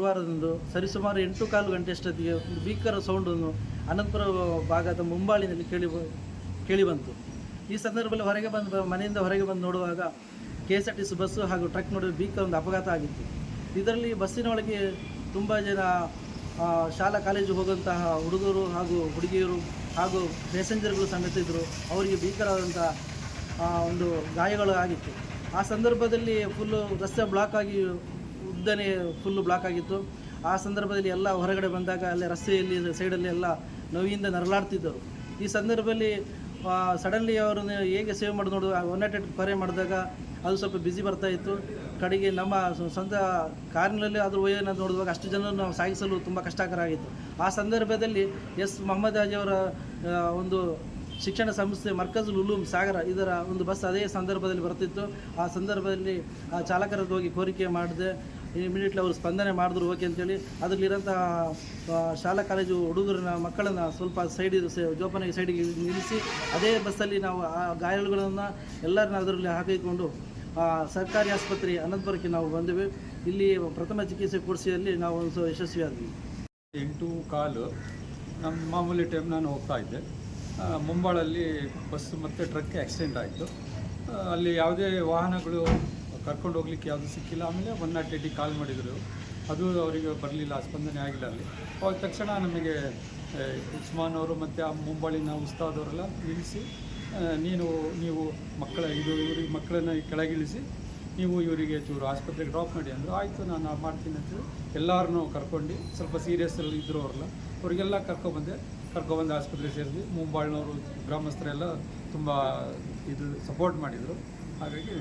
ಗುರುವಾರದಂದು ಸರಿಸುಮಾರು ಎಂಟು ಕಾಲು ಗಂಟೆ ಅಷ್ಟೊತ್ತಿಗೆ ಒಂದು ಭೀಕರ ಸೌಂಡನ್ನು ಅನಂತಪುರ ಭಾಗದ ಮುಂಬಾಳಿನಲ್ಲಿ ಕೇಳಿ ಕೇಳಿ ಬಂತು. ಈ ಸಂದರ್ಭದಲ್ಲಿ ಹೊರಗೆ ಬಂದು ಮನೆಯಿಂದ ಹೊರಗೆ ಬಂದು ನೋಡುವಾಗ K S R T C bus ಹಾಗೂ ಟ್ರಕ್ ನಡುವೆ ಭೀಕರ ಒಂದು ಅಪಘಾತ ಆಗಿತ್ತು. ಇದರಲ್ಲಿ ಬಸ್ಸಿನ ಒಳಗೆ ತುಂಬ ಜನ ಶಾಲಾ ಕಾಲೇಜು ಹೋಗುವಂತಹ ಹುಡುಗರು ಹಾಗೂ ಹುಡುಗಿಯರು ಹಾಗೂ ಪ್ಯಾಸೆಂಜರ್ಗಳು ಸಮೇತ ಇದ್ದರು ಅವರಿಗೆ ಭೀಕರವಾದಂಥ ಒಂದು ಗಾಯಗಳು ಆಗಿತ್ತು. ಆ ಸಂದರ್ಭದಲ್ಲಿ ಫುಲ್ಲು ರಸ್ತೆ ಬ್ಲಾಕ್ ಆಗಿ ಉದ್ದನೆ ಫುಲ್ಲು ಬ್ಲಾಕ್ ಆಗಿತ್ತು. ಆ ಸಂದರ್ಭದಲ್ಲಿ ಎಲ್ಲ ಹೊರಗಡೆ ಬಂದಾಗ ಅಲ್ಲೇ ರಸ್ತೆಯಲ್ಲಿ ಸೈಡಲ್ಲಿ ಎಲ್ಲ ನೋವಿಯಿಂದ ನರಳಾಡ್ತಿದ್ದರು. ಈ ಸಂದರ್ಭದಲ್ಲಿ ಸಡನ್ಲಿ ಅವರು ಹೇಗೆ ಸೇವ್ ಮಾಡಿ ಆ ಒನ್ ನಾಟ್ ಮಾಡಿದಾಗ ಅದು ಸ್ವಲ್ಪ ಬ್ಯುಸಿ ಬರ್ತಾ ಇತ್ತು. ಕಡೆಗೆ ನಮ್ಮ ಸ್ವ- ಸ್ವಂತ ಕಾರಿನಲ್ಲಿ ಅದ್ರ ಒಯ್ಯೋಣ ನೋಡುವಾಗ ಅಷ್ಟು ಜನ ನಾವು ಸಾಗಿಸಲು ತುಂಬ ಕಷ್ಟಕರ ಆಗಿತ್ತು. ಆ ಸಂದರ್ಭದಲ್ಲಿ ಎಸ್ ಮೊಹಮ್ಮದ್ ಅವರ ಒಂದು ಶಿಕ್ಷಣ ಸಂಸ್ಥೆ ಮರ್ಕಜುಲ್ ಉಲೂಮ್ ಸಾಗರ ಇದರ ಒಂದು ಬಸ್ ಅದೇ ಸಂದರ್ಭದಲ್ಲಿ ಬರ್ತಿತ್ತು. ಆ ಸಂದರ್ಭದಲ್ಲಿ ಆ ಚಾಲಕರದ್ದು ಹೋಗಿ ಕೋರಿಕೆ ಮಾಡಿದೆ. ಇಮಿಡಿಯೇಟ್ಲಿ ಅವರು ಸ್ಪಂದನೆ ಮಾಡಿದ್ರು ಓಕೆ ಅಂತೇಳಿ ಅದರಲ್ಲಿರೋಂಥ ಶಾಲಾ ಕಾಲೇಜು ಹುಡುಗರನ್ನ, ಮಕ್ಕಳನ್ನು ಸ್ವಲ್ಪ ಸೈಡ್ ಜೋಪಾನಾಗಿ ಸೈಡಿಗೆ ನಿಲ್ಲಿಸಿ, ಅದೇ ಬಸ್ಸಲ್ಲಿ ನಾವು ಆ ಗಾಯಾಳುಗಳನ್ನು ಎಲ್ಲರನ್ನ ಅದರಲ್ಲಿ ಹಾಕಿಕೊಂಡು ಸರ್ಕಾರಿ ಆಸ್ಪತ್ರೆ ಅನಂತಪುರಕ್ಕೆ ನಾವು ಬಂದೆವು. ಇಲ್ಲಿ ಪ್ರಥಮ ಚಿಕಿತ್ಸೆ ಕೊಡಿಸಿಯಲ್ಲಿ ನಾವು ಒಂದು ಯಶಸ್ವಿಯಾದ್ವಿ. ಎಂಟು ಕಾಲು ನಮ್ಮ ಮಾಮೂಲಿ ಟೈಮ್ ನಾನು ಹೋಗ್ತಾ ಇದ್ದೆ. ಮುಂಬಾಳಲ್ಲಿ ಬಸ್ ಮತ್ತು ಟ್ರಕ್ ಆಕ್ಸಿಡೆಂಟ್ ಆಯಿತು. ಅಲ್ಲಿ ಯಾವುದೇ ವಾಹನಗಳು ಕರ್ಕೊಂಡು ಹೋಗ್ಲಿಕ್ಕೆ ಯಾವುದು ಸಿಕ್ಕಿಲ್ಲ. ಆಮೇಲೆ ಒನ್ ನಾಟ್ ಏಯ್ಟಿಗೆ ಕಾಲ್ ಮಾಡಿದರು. ಅದು ಅವರಿಗೆ ಬರಲಿಲ್ಲ, ಸ್ಪಂದನೆ ಆಗಿಲ್ಲ ಅಲ್ಲಿ. ಅವಾಗ ತಕ್ಷಣ ನಮಗೆ ಉಸ್ಮಾನ್ ಅವರು ಮತ್ತು ಆ ಮುಂಬಾಳಿನ ಉಸ್ತಾದವರೆಲ್ಲ ನಿಲ್ಲಿಸಿ ನೀನು, ನೀವು ಮಕ್ಕಳ, ಇದು ಇವರಿಗೆ ಮಕ್ಕಳನ್ನು ಕೆಳಗಿಳಿಸಿ ನೀವು ಇವರಿಗೆ ಚೂರು ಆಸ್ಪತ್ರೆಗೆ ಡ್ರಾಪ್ ಮಾಡಿ ಅಂದರು. ಆಯಿತು, ನಾನು ಮಾಡ್ತೀನಿ ಅಂತೇಳಿ ಎಲ್ಲರನ್ನೂ ಕರ್ಕೊಂಡು, ಸ್ವಲ್ಪ ಸೀರಿಯಸ್ಸಲ್ಲಿ ಇದ್ದರು ಅವರೆಲ್ಲ. ಅವರಿಗೆಲ್ಲ ಕರ್ಕೊಬಂದೆ ಕರ್ಕೊಬಂದು ಆಸ್ಪತ್ರೆಗೆ ಸೇರಿದ್ವಿ. ಮುಂಬಾಳ್ನವರು ಗ್ರಾಮಸ್ಥರೆಲ್ಲ ತುಂಬ ಇದು ಸಪೋರ್ಟ್ ಮಾಡಿದರು. ಹಾಗಾಗಿ